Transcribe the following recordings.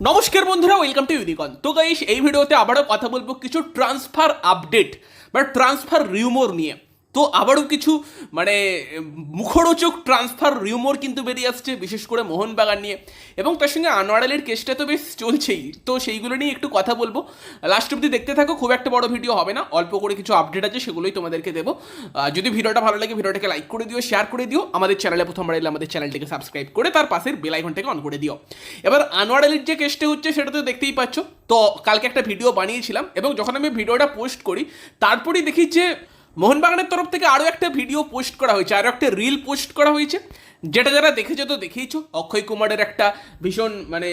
নমস্কার বন্ধুরা welcome to ইউনিকন তো গাইস এই ভিডিওতে আবারও কথা বলব কিছু ট্রান্সফার আপডেট বা ট্রান্সফার রিউমোর নিয়ে। তো আবারও কিছু মানে মুখরোচক ট্রান্সফার রিউমোর কিন্তু বেরিয়ে আসছে, বিশেষ করে মোহনবাগান নিয়ে। এবং তার সঙ্গে আনোয়ারালের কেসটা তো বেশ চলছেই। তো সেইগুলো নিয়ে একটু কথা বলব। লাস্ট অব্দি দেখতে থাকো, খুব একটা বড় ভিডিও হবে না। অল্প করে কিছু আপডেট আছে, সেগুলোই তোমাদেরকে দেবো। যদি ভিডিওটা ভালো লাগে, ভিডিওটাকে লাইক করে দিও শেয়ার করে দিও। আমাদের চ্যানেলে প্রথমবার এলে আমাদের চ্যানেলটিকে সাবস্ক্রাইব করে তার পাশের বেল আইকনটাকে অন করে দিও। এবার আনোয়ার আলীর যে কেসটা হচ্ছে, সেটা তো দেখতেই পাচ্ছ। তো কালকে একটা ভিডিও বানিয়েছিলাম, এবং যখন আমি ভিডিওটা পোস্ট করি, তারপরেই দেখি যে মোহনবাগানের তরফ থেকে আরও একটা ভিডিও পোস্ট করা হয়েছে আরও একটা রিল পোস্ট করা হয়েছে। যেটা যারা দেখেছ তো দেখেইছো অক্ষয় কুমারের একটা ভীষণ মানে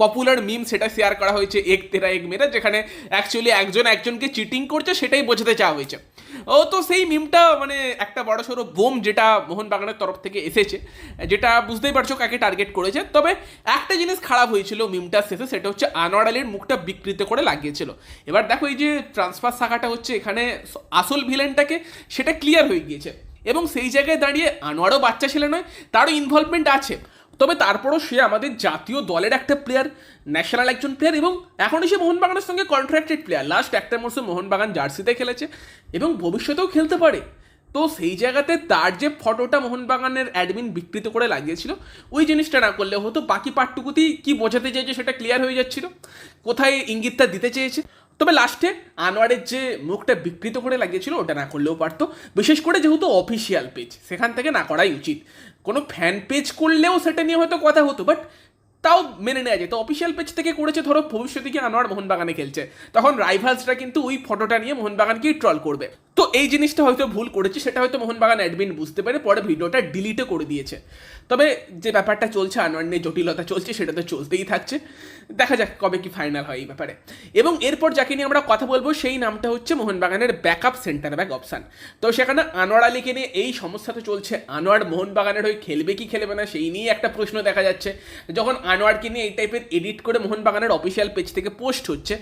পপুলার মিম সেটা শেয়ার করা হয়েছে, এক তেরা এক মেরা যেখানে অ্যাকচুয়ালি একজন একজনকে চিটিং করছে, সেটাই বোঝাতে চাওয়া হয়েছে। ও তো সেই মিমটা মানে একটা বড় সড়ো বোম যেটা মোহনবাগানের তরফ থেকে এসেছে, যেটা বুঝতেই পারছ কাকে টার্গেট করেছে। তবে একটা জিনিস খারাপ হয়েছিল মিমটার শেষে, সেটা হচ্ছে আনোয়ার আলীর মুখটা বিকৃত করে লাগিয়েছিল। এবার দেখো এই যে ট্রান্সফার শাখাটা হচ্ছে এখানে, আসল ভিলেনটাকে সেটা ক্লিয়ার হয়ে গিয়েছে। এবং সেই জায়গায় দাঁড়িয়ে আনোয়ারও বাচ্চা ছেলে নয়, তারও ইনভলভমেন্ট আছে। তবে তারপরও সে আমাদের জাতীয় দলের একটা প্লেয়ার ন্যাশনাল একজন প্লেয়ার এবং এখনই সে মোহনবাগানের সঙ্গে কন্ট্রাক্টেড প্লেয়ার লাস্ট একটা মরসুম মোহনবাগান জার্সিতে খেলেছে এবং ভবিষ্যতেও খেলতে পারে। তো সেই জায়গাতে তার যে ফটোটা মোহনবাগানের অ্যাডমিন বিকৃত করে লাগিয়েছিল, ওই জিনিসটা না করলে হতো। বাকি পার্টটুকুতেই কি বোঝাতে চেয়েছে সেটা ক্লিয়ার হয়ে যাচ্ছিল। কোথায় ইঙ্গিতটা দিতে চেয়েছে? তবে লাস্টে আনোয়ারের যে মুখটা বিকৃত করে লাগিয়েছিল, ওটা না করলেও পারতো। বিশেষ করে যেহেতু অফিসিয়াল পেজ সেখান থেকে না করাই উচিত। কোনো ফ্যান পেজ করলেও সেটা নিয়ে হয়তো কথা হতো বাট তাও মেনে নেওয়া যেত অফিসিয়াল পেজ থেকে করেছে, ধরো ভবিষ্যতে গিয়ে আনোয়ার মোহনবাগানে খেলছে। তখন রাইভালসরা কিন্তু ওই ফটোটা নিয়ে মোহনবাগানকেই ট্রল করবে। তো এই জিনিসটা হয়তো ভুল করেছে, সেটা হয়তো মোহনবাগান অ্যাডমিন বুঝতে পারে পরে ভিডিওটা ডিলিটও করে দিয়েছে। তবে যে ব্যাপারটা চলছে, আনোয়ার নিয়ে জটিলতা চলছে, সেটা তো চলতেই থাকছে। দেখা যাক কবে কি ফাইনাল হয় এই ব্যাপারে। এবং এরপর যাকে নিয়ে আমরা কথা বলব, সেই নামটা হচ্ছে মোহনবাগানের ব্যাকআপ সেন্টার ব্যাক অপশান তো সেখানে আনোয়ার আলীকে নিয়ে এই সমস্যা তো চলছে। আনোয়ার মোহনবাগানের হয়ে খেলবে কি খেলবে না, সেই নিয়ে একটা প্রশ্ন দেখা যাচ্ছে। যখন আনোয়ারকে নিয়ে এই টাইপের এডিট করে মোহনবাগানের অফিসিয়াল পেজ থেকে পোস্ট হচ্ছে।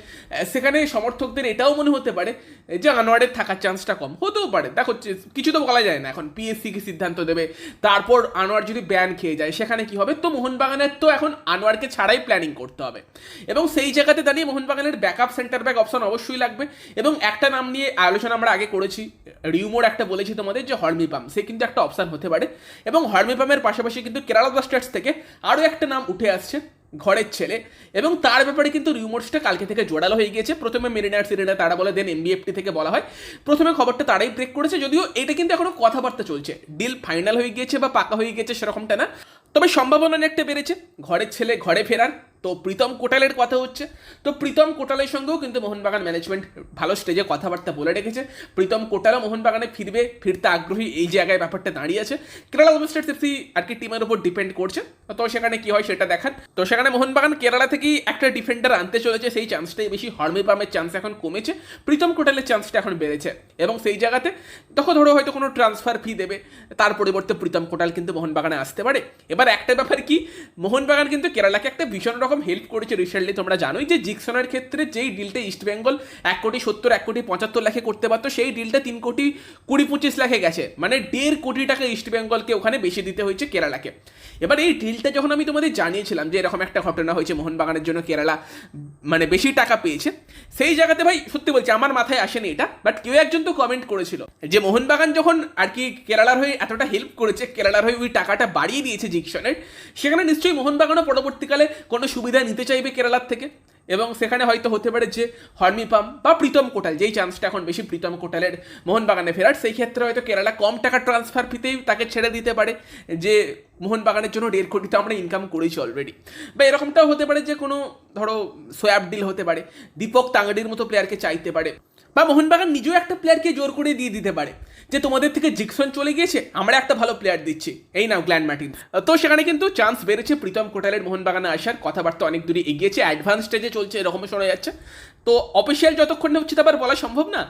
সেখানে সমর্থকদের এটাও মনে হতে পারে, যে আনোয়ারের থাকার চান্সটা কম। হতেও পারে। দেখো কিছু তো বলা যায় না। এখন পিএসসি কি সিদ্ধান্ত দেবে, তারপর আনোয়ার যদি ব্যান খেয়ে যায়, সেখানে কি হবে? তো মোহনবাগানের তো এখন আনোয়ারকে ছাড়াই প্ল্যানিং করতে হবে। এবং সেই জায়গাতে দাঁড়িয়ে মোহনবাগানের ব্যাকআপ সেন্টার ব্যাক অপশন অবশ্যই লাগবে। এবং একটা নাম নিয়ে আলোচনা আমরা আগে করেছি রিউমোর একটা বলেছি তোমাদের, যে হর্মিপাম সে কিন্তু একটা অপশন হতে পারে। এবং হর্মিপামের পাশাপাশি কিন্তু কেরালা ব্লাস্টার্স থেকে আরও একটা নাম উঠে আসছে, ঘরের ছেলে। এবং তার ব্যাপারে কিন্তু রিউমোর্সটা কালকে থেকে জোরালো হয়ে গিয়েছে। প্রথমে মেরিনার সিরিনা, তারা বলে দেন এমবিএফটি থেকে বলা হয়। প্রথমে খবরটা তারাই ব্রেক করেছে, যদিও এটা কিন্তু এখনও কথাবার্তা চলছে। ডিল ফাইনাল হয়ে গিয়েছে বা পাকা হয়ে গিয়েছে সেরকমটা না। তবে সম্ভাবনা অনেকটা বেড়েছে। ঘরের ছেলে, ঘরে ফেরার তো প্রীতম কোটালের কথা হচ্ছে। তো প্রীতম কোটালের সঙ্গেও কিন্তু মোহনবাগান ম্যানেজমেন্ট ভালো স্টেজে কথাবার্তা বলে রেখেছে। প্রীতম কোটালও মোহনবাগানে ফিরবে, ফিরতে আগ্রহী এই জায়গায় ব্যাপারটা দাঁড়িয়ে আছে। কেরালা ওয়েস্টার্স এফসি আর কি টিমের উপর ডিপেন্ড করছে। তো সেখানে কি হয় সেটা দেখান তো সেখানে মোহনবাগান কেরালা থেকেই একটা ডিফেন্ডার আনতে চলেছে। সেই চান্সটাই বেশি হর্মিপামের চান্স এখন কমেছে। প্রীতম কোটালের চান্সটা এখন বেড়েছে। এবং সেই জায়গাতে তখন ধরো হয়তো কোনো ট্রান্সফার ফি দেবে। তার পরিবর্তে প্রীতম কোটাল কিন্তু মোহনবাগানে আসতে পারে। এবার একটা ব্যাপার কি? মোহনবাগান কিন্তু কেরালাকে একটা ভীষণ রকম হেল্প করেছে রিসেন্টলি তোমরা জানোই যে জিকসনের ক্ষেত্রে যেই ডিলটা ইস্ট বেঙ্গল এক কোটি সত্তর, এক কোটি পঁচাত্তর লাখে করতে পারতো, সেই ডিলটা তিন কোটি কুড়ি পঁচিশ লাখে গেছে। মানে দেড় কোটি টাকা ইস্ট বেঙ্গলকে ওখানে বেশি দিতে হয়েছে কেরালাকে। এবার এই ডিলটা যখন আমি তোমাদের জানিয়েছিলাম যে এরকম একটা ঘটনা হয়েছে মোহনবাগানের জন্য কেরালা মানে বেশি টাকা পেয়েছে, সেই জায়গাতে ভাই সত্যি বলছি আমার মাথায় আসেনি এটা বাট কেউ একজন তো কমেন্ট করেছিল যে মোহনবাগান যখন আর কি কেরালার হয়ে এতটা হেল্প করেছে, কেরালার হয়ে ওই টাকাটা বাড়িয়ে দিয়েছে জিকশনের সেখানে নিশ্চয়ই মোহনবাগানও পরবর্তীকালে কোনো সুবিধা নিতে চাইবে কেরালার থেকে? এবং সেখানে হয়তো হতে পারে যে হর্মিপাম বা প্রীতম কোটাল, যেই চান্সটা এখন বেশি প্রীতম কোটালের মোহনবাগানে ফেরার, সেই ক্ষেত্রে হয়তো কেরালা কম টাকা ট্রান্সফার ফিতেই তাকে ছেড়ে দিতে পারে যে মোহনবাগানের জন্য দেড় কোটি তো আমরা ইনকাম করেছি অলরেডি বা এরকমটাও হতে পারে যে কোনো, ধরো, সোয়াব ডিল হতে পারে, দীপক তাঙ্গাডির মতো প্লেয়ারকে চাইতে পারে। বা মোহনবাগান নিজেও একটা প্লেয়ারকে জোর করে দিয়ে দিতে পারে। যে তোমাদের থেকে জিকসন চলে গিয়েছে, আমরা একটা ভালো প্লেয়ার দিচ্ছি। এই নাও গ্ল্যান্ড মার্টিন তো সেখানে কিন্তু চান্স বেড়েছে প্রীতম কোটালের মোহনবাগানে আসার। কথাবার্তা অনেক দূরে এগিয়েছে অ্যাডভান্স স্টেজে চলছে এরকম শোনা যাচ্ছে। তো অফিসিয়াল যতক্ষণ না হচ্ছে আবার বলা সম্ভব না?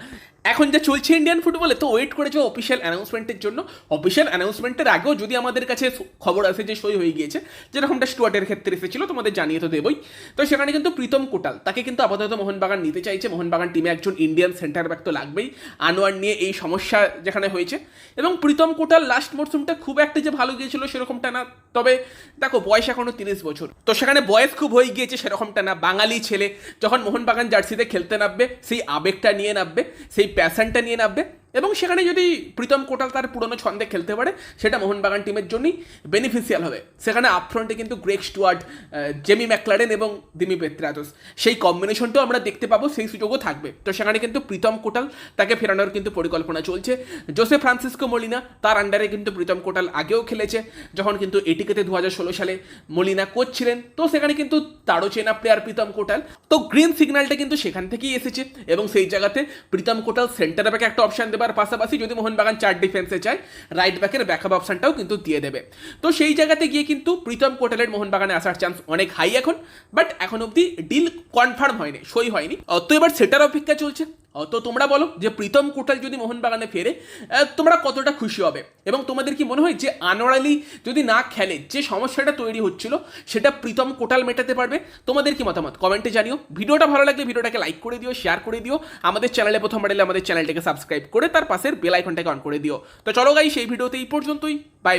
এখন যা চলছে ইন্ডিয়ান ফুটবলে তো ওয়েট করেছে অফিসিয়াল অ্যানাউন্সমেন্টের জন্য। অফিসিয়াল অ্যানাউন্সমেন্টের আগেও যদি আমাদের কাছে খবর আসে যে সই হয়ে গিয়েছে, যেরকমটা স্টুয়ার্টের ক্ষেত্রে এসেছিল, তোমাদের জানিয়ে তো দেবই। তো সেখানে কিন্তু প্রীতম কোটাল, তাকে কিন্তু আপাতত মোহনবাগান নিতে চাইছে। মোহনবাগান টিমে একজন ইন্ডিয়ান সেন্টার ব্যাক তো লাগবেই। আনোয়ার নিয়ে এই সমস্যা যেখানে হয়েছে। এবং প্রীতম কোটাল লাস্ট মরসুমটা খুব একটা যে ভালো গিয়েছিল সেরকমটা না। তবে দেখো, বয়স এখনও তিরিশ বছর। তো সেখানে বয়স খুব হয়ে গিয়েছে সেরকমটা না। বাঙালি ছেলে, যখন মোহনবাগান জার্সিতে খেলতে নামবে সেই আবেগটা নিয়ে নামবে সেই প্যাশনটা নিয়ে নামবে এবং সেখানে যদি প্রীতম কোটাল তার পুরনো ছন্দে খেলতে পারে, সেটা মোহনবাগান টিমের জন্যই বেনিফিশিয়াল হবে। সেখানে আপফ্রন্টে কিন্তু গ্রেক স্টুয়ার্ট জেমি ম্যাকলারেন এবং দিমি পেত্রাদোস। সেই কম্বিনেশনটাও আমরা দেখতে পাবো, সেই সুযোগও থাকবে। তো সেখানে কিন্তু প্রীতম কোটাল তাকে ফেরানোর কিন্তু পরিকল্পনা চলছে। জোসে ফ্রান্সিসকো মলিনা তার আন্ডারে কিন্তু প্রীতম কোটাল আগেও খেলেছে, যখন কিন্তু এটিকেতে দু হাজার ষোলো সালে মলিনা কোচ ছিলেন। তো সেখানে কিন্তু তারও চেনা প্লেয়ার প্রীতম কোটাল। তো গ্রিন সিগন্যালটা কিন্তু সেখান থেকেই এসেছে এবং সেই জায়গাতে প্রীতম কোটাল সেন্টার ব্যাকে একটা অপশন দেবার পাশাপাশি যদি মোহনবাগান চার ডিফেন্সে চায় রাইট ব্যাকের ব্যাকআপ অপশানটাও কিন্তু দিয়ে দেবে। তো সেই জায়গাতে গিয়ে কিন্তু প্রীতম কোটালের মোহনবাগানে আসার চান্স অনেক হাই এখন বাট এখন অবধি ডিল কনফার্ম হয়নি, সই হয়নি। তো এবার সেটার অপেক্ষা চলছে। তো তোমরা বলো যে প্রীতম কোটাল যদি মোহনবাগানে ফেরে তোমরা কতটা খুশি হবে? এবং তোমাদের কি মনে হয় যে আনোয়ার আলী যদি না খেলে, যে সমস্যাটা তৈরি হচ্ছিল, সেটা প্রীতম কোটাল মেটাতে পারবে? তোমাদের কি মতামত? কমেন্টে জানিও। ভিডিওটা ভালো লাগলে ভিডিওটাকে লাইক করে দিও শেয়ার করে দিও। আমাদের চ্যানেলে প্রথম এলে আমাদের চ্যানেলটাকে সাবস্ক্রাইব করে তার পাশের বেল আইকনটাকে অন করে দিও। তো চলো গাই সেই ভিডিওতে এই পর্যন্তই। বাই